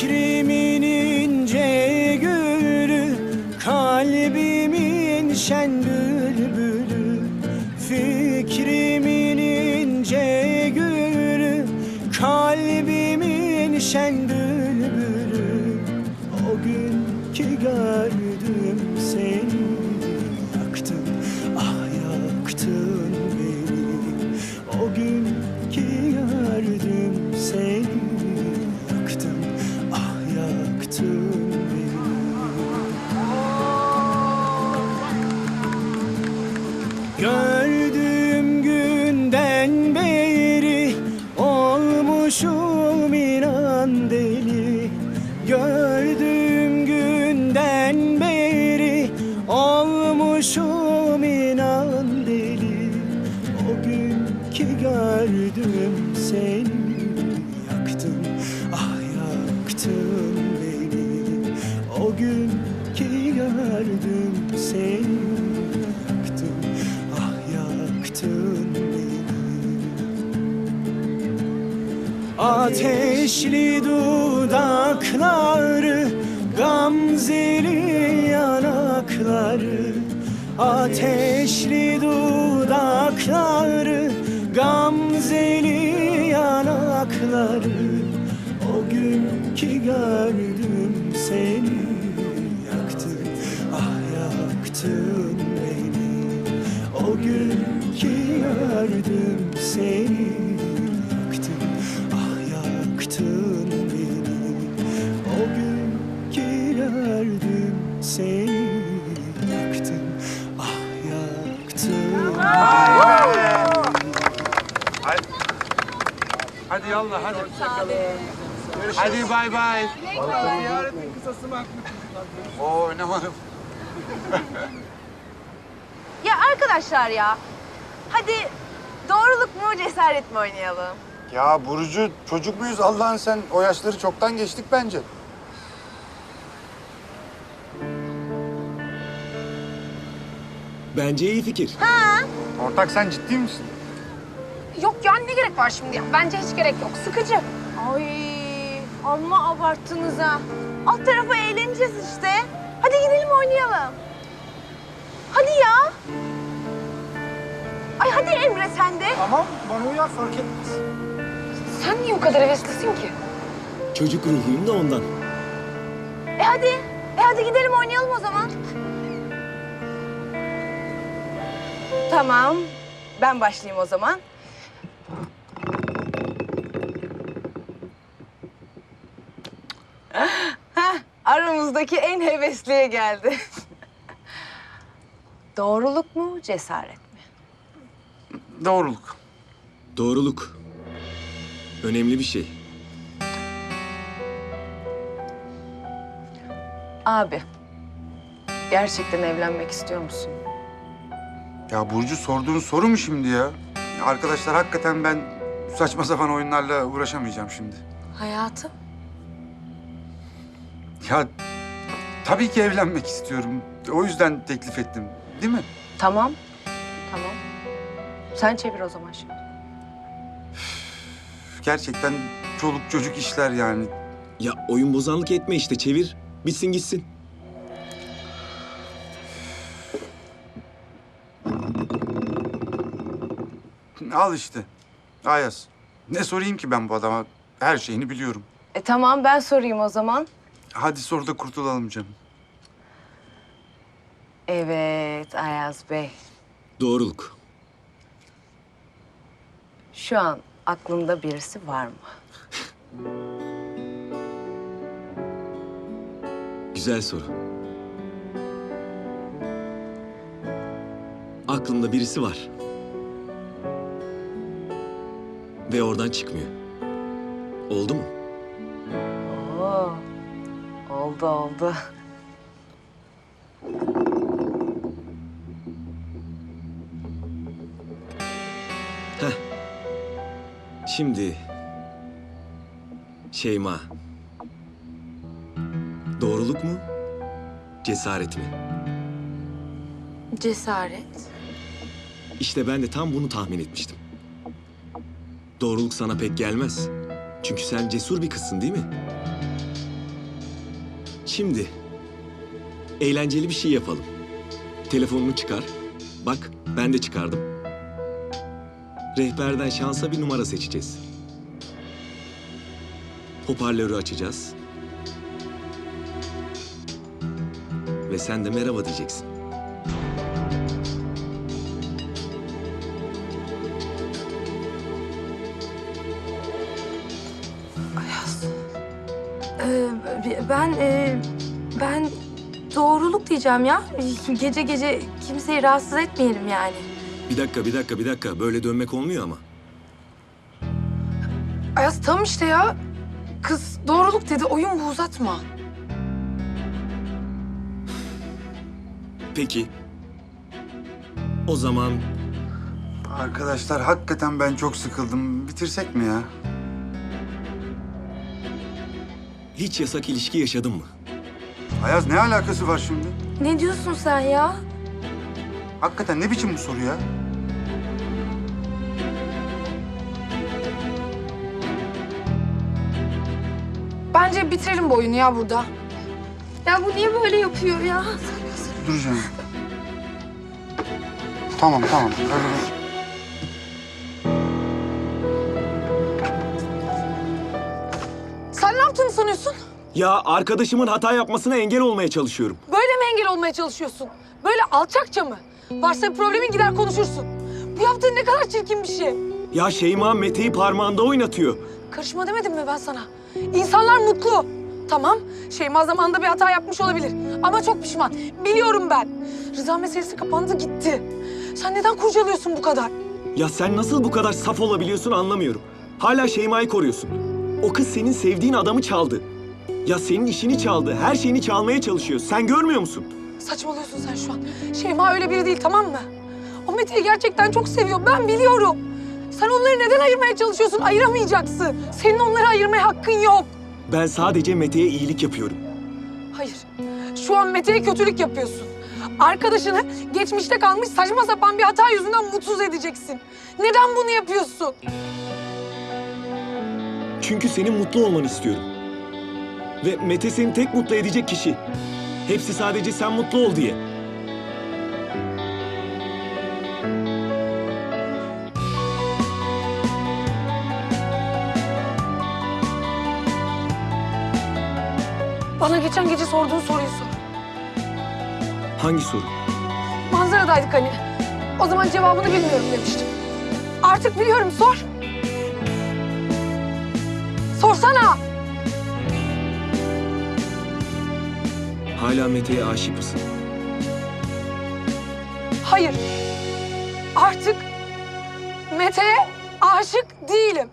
Fikrimin ince gülü Kalbimin şen bülbülü. Fikrimin ince gülü Kalbimin şen bülbülü. O gün ki gördüm seni yaktın ki gördüm seni yaktın ah yaktın beni. Ateşli dudakları Gamzeli yanakları. Ateşli dudakları Gamzeli yanakları. O gün ki gördüm seni yaktın beni O gün ki gördüm seni Yaktın, ah yaktın beni O gün ki gördüm seni Yaktın, ah yaktın Hadi yallah hadi. Hadi bay bay. Ziyaretin kısası makbul. Oo oynamadım. Ya arkadaşlar ya. Hadi doğruluk mu cesaret mi oynayalım? Ya Burcu çocuk muyuz Allah'ın sen o yaşları çoktan geçtik bence. Bence iyi fikir. Ortak sen ciddi misin? Yok ya ne gerek var şimdi ya? Bence hiç gerek yok. Sıkıcı. Ay amma abarttınız ha. Alt tarafa eğleneceğiz işte. Hadi gidelim oynayalım. Hadi ya. Ay hadi Emre sen de. Tamam bana uyar fark etmez. Sen niye o kadar heveslisin ki? Çocuk ruhuyum da ondan. E hadi. E hadi gidelim oynayalım o zaman. Tamam. Ben başlayayım o zaman. Aramızdaki en hevesliye geldi. Doğruluk mu, cesaret mi? Doğruluk. Doğruluk. Önemli bir şey. Abi, gerçekten evlenmek istiyor musun? Ya Burcu sorduğun soru mu şimdi ya? Ya Arkadaşlar hakikaten ben saçma sapan oyunlarla uğraşamayacağım şimdi. Hayatım? Ya tabii ki evlenmek istiyorum. O yüzden teklif ettim. Değil mi? Tamam, tamam. Sen çevir o zaman şimdi. Gerçekten çoluk çocuk işler yani. Ya oyun bozanlık etme işte çevir. Bitsin gitsin. Al işte. Ayaz. Ne sorayım ki ben bu adama? Her şeyini biliyorum. E tamam, ben sorayım o zaman. Hadi sor da kurtulalım canım. Evet, Ayaz Bey. Doğruluk. Şu an aklında birisi var mı? Güzel soru. Aklımda birisi var. Ve oradan çıkmıyor. Oldu mu? Oldu oldu. Heh. Şimdi Şeyma. Doğruluk mu? Cesaret mi? Cesaret. İşte ben de tam bunu tahmin etmiştim. Doğruluk sana pek gelmez. Çünkü sen cesur bir kızsın değil mi? Şimdi eğlenceli bir şey yapalım. Telefonunu çıkar. Bak ben de çıkardım. Rehberden şansa bir numara seçeceğiz. Hoparlörü açacağız. Ve sen de merhaba diyeceksin. Ee, ben e, ben doğruluk diyeceğim ya. Gece gece kimseyi rahatsız etmeyelim yani. Bir dakika, bir dakika, bir dakika. Böyle dönmek olmuyor ama. Ayaz tam işte ya. Kız doğruluk dedi oyun bu uzatma. Peki. O zaman Arkadaşlar hakikaten ben çok sıkıldım. Bitirsek mi ya? Hiç yasak ilişki yaşadın mı? Ayaz ne alakası var şimdi? Ne diyorsun sen ya? Hakikaten ne biçim bu soru ya? Bence bitirelim bu oyunu ya burada. Ya bu niye böyle yapıyor ya? Duracağım. Tamam tamam. Öyle Sen ne yaptığını sanıyorsun? Ya arkadaşımın hata yapmasına engel olmaya çalışıyorum. Böyle mi engel olmaya çalışıyorsun? Böyle alçakça mı? Varsa bir problemin gider konuşursun. Bu yaptığın ne kadar çirkin bir şey. Ya Şeyma Mete'yi parmağında oynatıyor. Karışma demedim mi ben sana? İnsanlar mutlu. Tamam, Şeyma zamanında bir hata yapmış olabilir. Ama çok pişman. Biliyorum ben. Rıza meselesi kapandı gitti. Sen neden kurcalıyorsun bu kadar? Ya sen nasıl bu kadar saf olabiliyorsun anlamıyorum. Hala Şeyma'yı koruyorsun. O kız senin sevdiğin adamı çaldı. Ya senin işini çaldı, her şeyini çalmaya çalışıyor. Sen görmüyor musun? Saçmalıyorsun sen şu an. Şeyma öyle biri değil tamam mı? O Mete'yi gerçekten çok seviyor. Ben biliyorum. Sen onları neden ayırmaya çalışıyorsun? Ayıramayacaksın. Senin onları ayırmaya hakkın yok. Ben sadece Mete'ye iyilik yapıyorum. Hayır. Şu an Mete'ye kötülük yapıyorsun. Arkadaşını geçmişte kalmış saçma sapan bir hata yüzünden mutsuz edeceksin. Neden bunu yapıyorsun? Çünkü senin mutlu olmanı istiyorum. Ve Mete seni tek mutlu edecek kişi. Hepsi sadece sen mutlu ol diye. Bana geçen gece sorduğun soruyu sor. Hangi soru? Manzaradaydık hani. O zaman cevabını bilmiyorum demiştim. Artık biliyorum sor. Sorsana. Hala Mete'ye aşık mısın? Hayır. Artık Mete'ye aşık değilim.